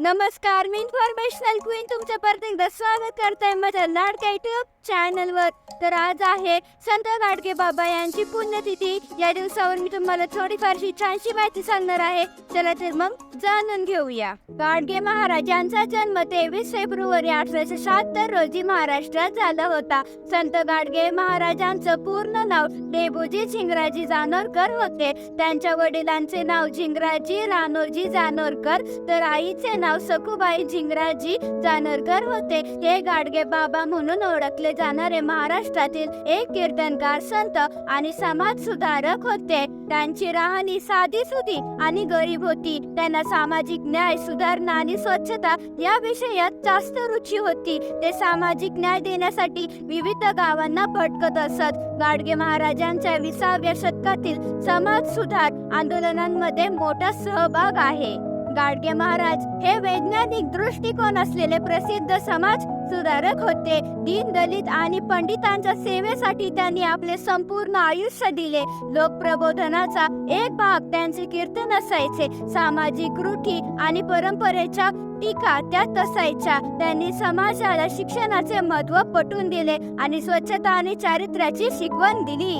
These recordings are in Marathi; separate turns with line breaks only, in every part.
नमस्कार मी इन्फॉर्मेशनल क्वीन तुमचं परत एकदा स्वागत करताय माझ्या लाडक्या युट्यूब चॅनलवर तर आज आहे संत गाडगे बाबा यांची पुण्यतिथी या दिवसावर मी तुम्हाला थोडीफारशी छानशी माहिती सांगणार आहे चला तर मग जाणून घेऊया गाडगे महाराज यांचा जन्म तेवीस फेब्रुवारी अठराशे शहात्तर रोजी महाराष्ट्रात झाला होता संत गाडगे महाराजांचं पूर्ण नाव डेबूजी झिंगराजी जानोरकर होते त्यांच्या वडिलांचे नाव झिंगराजी रानोजी जानोरकर तर आईचे नाव नाव सखुबाई झिंगराजी जानरकर होते हे गाडगे बाबा म्हणून ओळखले जाणारे महाराष्ट्रातील एक कीर्तनकार संत आणि समाज सुधारक होते त्यांची राहणी साधी सुधी आणि गरीब होती त्यांना सामाजिक न्याय सुधारणा आणि स्वच्छता या विषयात जास्त रुची होती ते सामाजिक न्याय देण्यासाठी विविध गावांना भटकत असत गाडगे महाराजांच्या विसाव्या शतकातील समाज सुधार आंदोलनांमध्ये मोठा सहभाग आहे गाडगे महाराज हे वैज्ञानिक दृष्टिकोन असलेले प्रसिद्ध समाज सुधारक होते दीन दलित आणि पंडितांच्या सेवेसाठी त्यांनी आपले संपूर्ण आयुष्य दिले लोकप्रबोधनाचा एक भाग त्यांचे कीर्तन असायचे सामाजिक रूढी आणि परंपरेच्या टीका त्यात असायच्या त्यांनी समाजाला शिक्षणाचे महत्व पटवून दिले आणि स्वच्छता आणि चारित्र्याची शिकवण दिली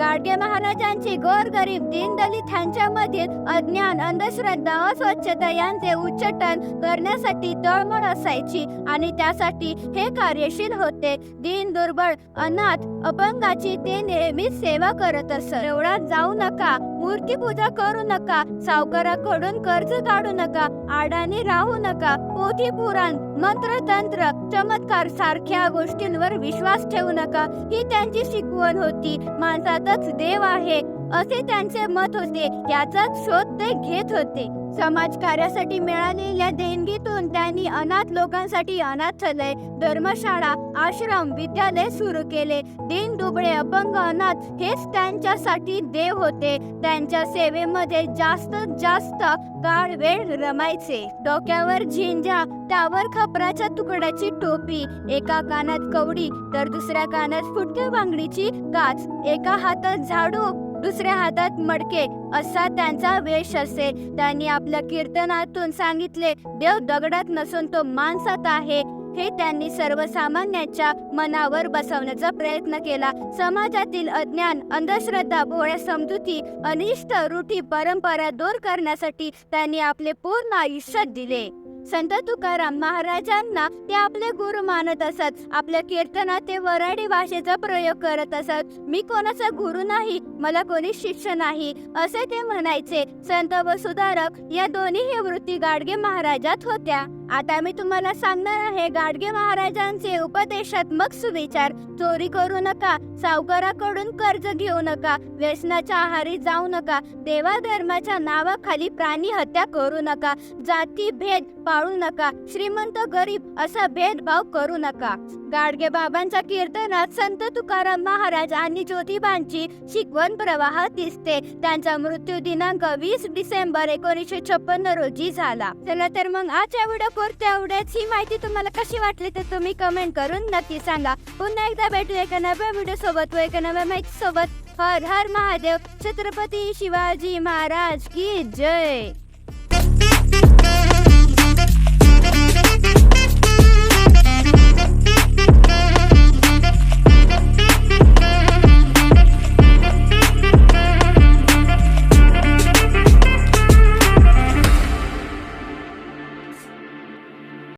गाडगे महाराजांची गोरगरीब दीनदलित ह्यांच्यामधील अज्ञान अंधश्रद्धा अस्वच्छता यांचे उच्चटन करण्यासाठी तळमळ असायची आणि त्यासाठी हे कार्यशील होते दीन दुर्बळ अनाथ अपंगाची ते नेहमीच सेवा करत असत एवढा जाऊ नका मूर्ती पूजा करू नका सावकाराकडून कर्ज काढू नका आडाने राहू नका पोथी पुराण मंत्र तंत्र चमत्कार सारख्या गोष्टींवर विश्वास ठेवू नका ही त्यांची शिकवण होती माणसातच देव आहे असे त्यांचे मत होते याचाच शोध ते घेत होते समाज कार्यासाठी मिळालेल्या देणगीतून त्यांनी अनाथ लोकांसाठी अनाथालय धर्मशाळा आश्रम विद्यालय सुरू केले दीन दुबळे अपंग अनाथ हेच त्यांच्यासाठी देव होते त्यांच्या सेवेमध्ये जास्त जास्त काळ वेळ रमायचे डोक्यावर झिंजा त्यावर खपराच्या तुकड्याची टोपी एका कानात कवडी तर दुसऱ्या कानात फुटक्या बांगडीची काच एका हातात झाडू दुसऱ्या हातात मडके असा त्यांचा वेश असे त्यांनी आपल्या कीर्तनातून सांगितले देव दगडात नसून तो माणसात आहे हे त्यांनी सर्वसामान्यांच्या मनावर बसवण्याचा प्रयत्न केला समाजातील अज्ञान अंधश्रद्धा भोळ्या समजुती अनिष्ट रूढी परंपरा दूर करण्यासाठी त्यांनी आपले पूर्ण आयुष्य दिले संत तुकाराम महाराजांना ते आपले गुरु मानत असत आपल्या कीर्तनात ते वराडी भाषेचा प्रयोग करत असत मी कोणाचा गुरु नाही मला कोणी शिष्य नाही असे ते म्हणायचे संत वसुधारक या दोन्ही वृत्ती गाडगे महाराजात होत्या आता मी तुम्हाला सांगणार आहे गाडगे महाराजांचे उपदेशात्मक सुविचार चोरी करू नका सावकाराकडून कर्ज घेऊ नका व्यसनाच्या आहारी जाऊ नका देवा धर्माच्या नावाखाली प्राणी हत्या करू नका जाती भेद पाळू नका श्रीमंत गरीब असा भेदभाव करू नका गाडगे बाबांच्या कीर्तनात संत तुकाराम महाराज आणि ज्योतिबांची शिकवण प्रवाह दिसते त्यांचा मृत्यू दिनांक वीस डिसेंबर एकोणीसशे छप्पन रोजी झाला चला तर मग आजच्या व्हिडिओ एवढ्याच ही माहिती तुम्हाला कशी वाटली ते तुम्ही कमेंट करून नक्की सांगा पुन्हा एकदा भेटू एका नव्या व्हिडिओ सोबत व एका नव्या माहिती सोबत हर हर महादेव छत्रपती शिवाजी महाराज की जय